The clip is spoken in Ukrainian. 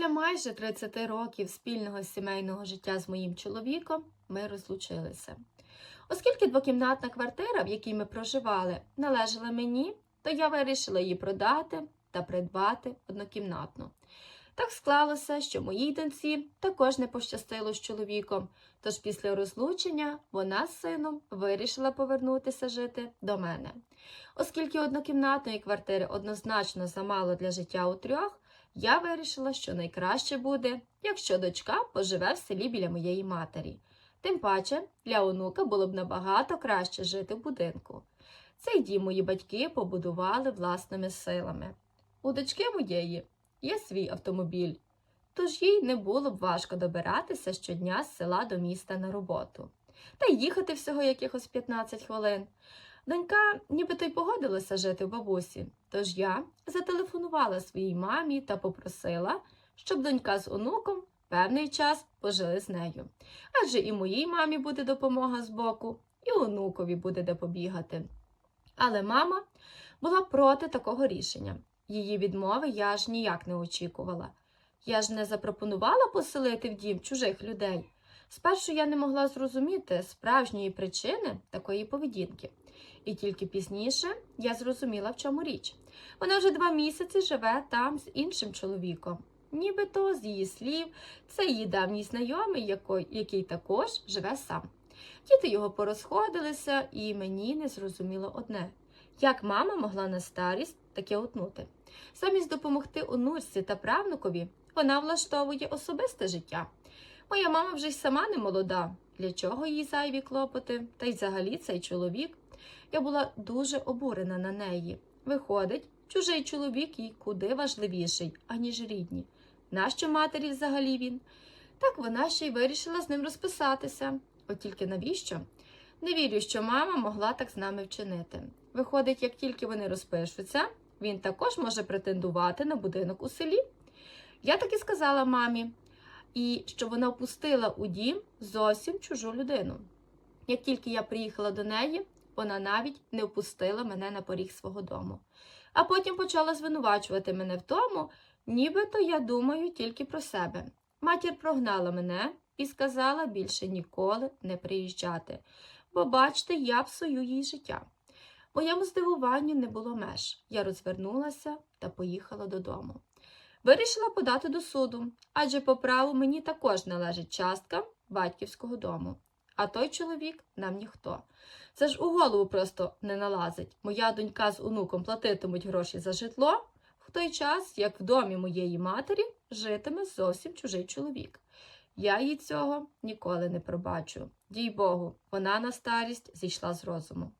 Після майже 30 років спільного сімейного життя з моїм чоловіком ми розлучилися. Оскільки двокімнатна квартира, в якій ми проживали, належала мені, то я вирішила її продати та придбати однокімнатну. Так склалося, що моїй доньці також не пощастило з чоловіком, тож після розлучення вона з сином вирішила повернутися жити до мене. Оскільки однокімнатної квартири однозначно замало для життя у трьох, я вирішила, що найкраще буде, якщо дочка поживе в селі біля моєї матері. Тим паче для онука було б набагато краще жити в будинку. Цей дім мої батьки побудували власними силами. У дочки моєї є свій автомобіль, тож їй не було б важко добиратися щодня з села до міста на роботу. Та й їхати всього якихось 15 хвилин. Донька нібито й погодилася жити в бабусі, тож я зателефонувала своїй мамі та попросила, щоб донька з онуком певний час пожили з нею. Адже і моїй мамі буде допомога з боку, і онукові буде де побігати. Але мама була проти такого рішення. Її відмови я ж ніяк не очікувала. Я ж не запропонувала поселити в дім чужих людей. Спершу я не могла зрозуміти справжньої причини такої поведінки. І тільки пізніше я зрозуміла, в чому річ. Вона вже два місяці живе там з іншим чоловіком. Нібито, з її слів, це її давній знайомий, який, також живе сам. Діти його порозходилися, і мені не зрозуміло одне: як мама могла на старість таке утнути. Замість допомогти онучці та правнукові, вона влаштовує особисте життя. Моя мама вже й сама не молода. Для чого їй зайві клопоти? Та й взагалі цей чоловік. Я була дуже обурена на неї. Виходить, чужий чоловік їй куди важливіший, аніж рідні. Нащо матері взагалі він? Так вона ще й вирішила з ним розписатися. От тільки навіщо? Не вірю, що мама могла так з нами вчинити. Виходить, як тільки вони розпишуться, він також може претендувати на будинок у селі. Я так і сказала мамі, і що вона впустила у дім зовсім чужу людину. Як тільки я приїхала до неї, вона навіть не впустила мене на поріг свого дому. А потім почала звинувачувати мене в тому, нібито я думаю тільки про себе. Матір прогнала мене і сказала більше ніколи не приїжджати, бо, бачите, я псую їй життя. Моєму здивуванню не було меж. Я розвернулася та поїхала додому. Вирішила подати до суду, адже по праву мені також належить частка батьківського дому. А той чоловік нам ніхто. Це ж у голову просто не налазить. Моя донька з онуком платитимуть гроші за житло, в той час, як в домі моєї матері житиме зовсім чужий чоловік. Я їй цього ніколи не пробачу. Дій Богу, вона на старість зійшла з розуму.